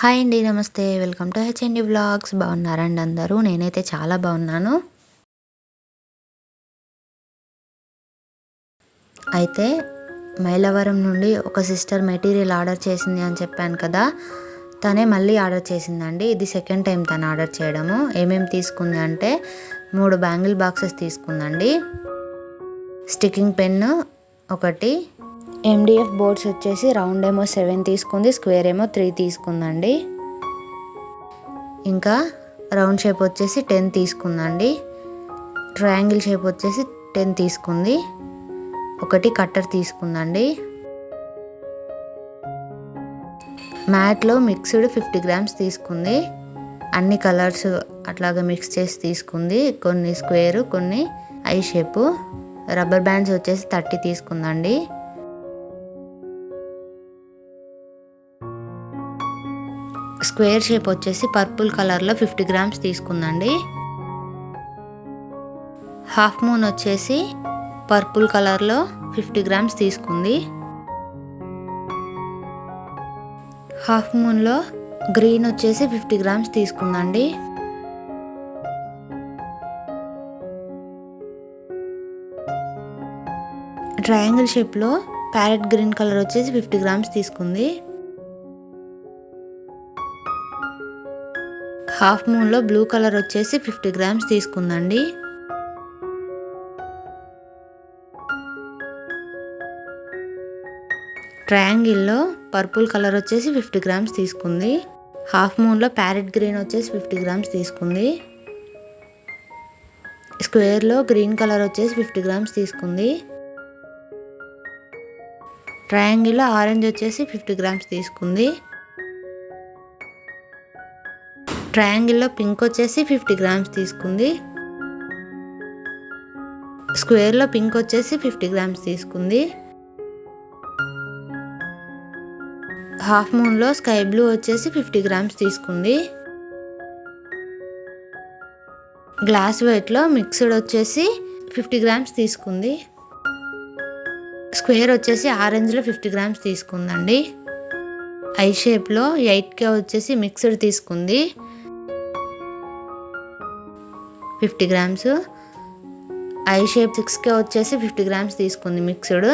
Hi అండి నమస్తే. Welcome to HMD blogs బాగున్నారండి అందరూ? నేనైతే చాలా బాగున్నాను. అయితే మైలవరం నుండి ఒక సిస్టర్ మెటీరియల్ ఆర్డర్ చేసింది అని చెప్పాను కదా. తనే మళ్ళీ ఆర్డర్ చేసిందండి. ఇది సెకండ్ టైం తను ఆర్డర్ చేయడము. ఏమేమి తీసుకుంది అంటే మూడు బ్యాంగిల్ బాక్సెస్ తీసుకుందండి. స్టిక్కింగ్ పెన్ను ఒకటి ఎండిఎఫ్ బోర్డ్స్ వచ్చేసి రౌండ్ ఏమో సెవెన్ తీసుకుంది స్క్వేర్ ఏమో త్రీ తీసుకుందండి. ఇంకా రౌండ్ షేప్ వచ్చేసి టెన్ తీసుకుందండి. ట్రయాంగిల్ షేప్ వచ్చేసి టెన్ తీసుకుంది. ఒకటి కట్టర్ తీసుకుందండి. మ్యాట్లో మిక్స్డ్ ఫిఫ్టీ గ్రామ్స్ తీసుకుంది. అన్ని కలర్స్ అట్లాగా మిక్స్ చేసి తీసుకుంది. కొన్ని స్క్వేర్ కొన్ని ఐ షేపు రబ్బర్ బ్యాండ్స్ వచ్చేసి థర్టీ తీసుకుందండి. స్క్వేర్ షేప్ వచ్చేసి పర్పుల్ కలర్లో ఫిఫ్టీ గ్రామ్స్ తీసుకుందండి. హాఫ్ మూన్ వచ్చేసి పర్పుల్ కలర్లో ఫిఫ్టీ గ్రామ్స్ తీసుకుంది. హాఫ్ మూన్లో గ్రీన్ వచ్చేసి ఫిఫ్టీ గ్రామ్స్ తీసుకుందండి. ట్రయాంగిల్ షేప్లో ప్యారెట్ గ్రీన్ కలర్ వచ్చేసి ఫిఫ్టీ గ్రామ్స్ తీసుకుంది. హాఫ్ మూన్లో బ్లూ కలర్ వచ్చేసి ఫిఫ్టీ గ్రామ్స్ తీసుకుందండి. ట్రయాంగిల్లో పర్పుల్ కలర్ వచ్చేసి ఫిఫ్టీ గ్రామ్స్ తీసుకుంది. హాఫ్ మూన్లో ప్యారెట్ గ్రీన్ వచ్చేసి ఫిఫ్టీ గ్రామ్స్ తీసుకుంది. స్క్వేర్లో గ్రీన్ కలర్ వచ్చేసి ఫిఫ్టీ గ్రామ్స్ తీసుకుంది. ట్రయాంగిల్లో ఆరెంజ్ వచ్చేసి ఫిఫ్టీ గ్రామ్స్ తీసుకుంది. ట్రయాంగిల్లో పింక్ వచ్చేసి ఫిఫ్టీ గ్రామ్స్ తీసుకుంది. స్క్వేర్లో పింక్ వచ్చేసి ఫిఫ్టీ గ్రామ్స్ తీసుకుంది. హాఫ్ మూన్లో స్కై బ్లూ వచ్చేసి ఫిఫ్టీ గ్రామ్స్ తీసుకుంది. గ్లాస్ వైట్లో మిక్స్డ్ వచ్చేసి ఫిఫ్టీ గ్రామ్స్ తీసుకుంది. స్క్వేర్ వచ్చేసి ఆరెంజ్లో ఫిఫ్టీ గ్రామ్స్ తీసుకుందండి. ఐ షేప్లో ఎయిట్ కే వచ్చేసి మిక్స్డ్ తీసుకుంది. Fifty grams. I shape six K వచ్చేసి ఫిఫ్టీ గ్రామ్స్ తీసుకుంది మిక్స్డ్.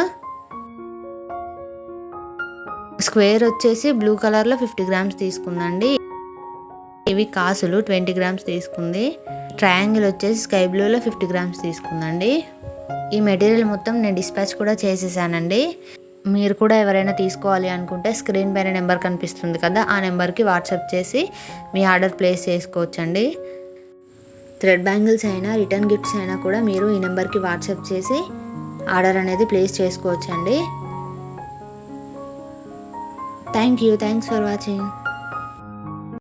స్క్వేర్ వచ్చేసి బ్లూ కలర్లో ఫిఫ్టీ గ్రామ్స్ తీసుకుందండి. ఇవి కాసులు ట్వంటీ గ్రామ్స్ తీసుకుంది. ట్రయాంగిల్ వచ్చేసి స్కై బ్లూలో ఫిఫ్టీ గ్రామ్స్ తీసుకుందండి. ఈ మెటీరియల్ మొత్తం నేను డిస్పాచ్ కూడా చేసేసానండి. మీరు కూడా ఎవరైనా తీసుకోవాలి అనుకుంటే స్క్రీన్ పైన నెంబర్ కనిపిస్తుంది కదా ఆ నెంబర్కి వాట్సాప్ చేసి మీ ఆర్డర్ ప్లేస్ చేసుకోవచ్చండి. థ్రెడ్ బ్యాంగిల్స్ అయినా రిటర్న్ గిఫ్ట్స్ అయినా కూడా మీరు ఈ నెంబర్కి వాట్సాప్ చేసి ఆర్డర్ అనేది ప్లేస్ చేసుకోవచ్చండి. Thank you. Thanks for watching.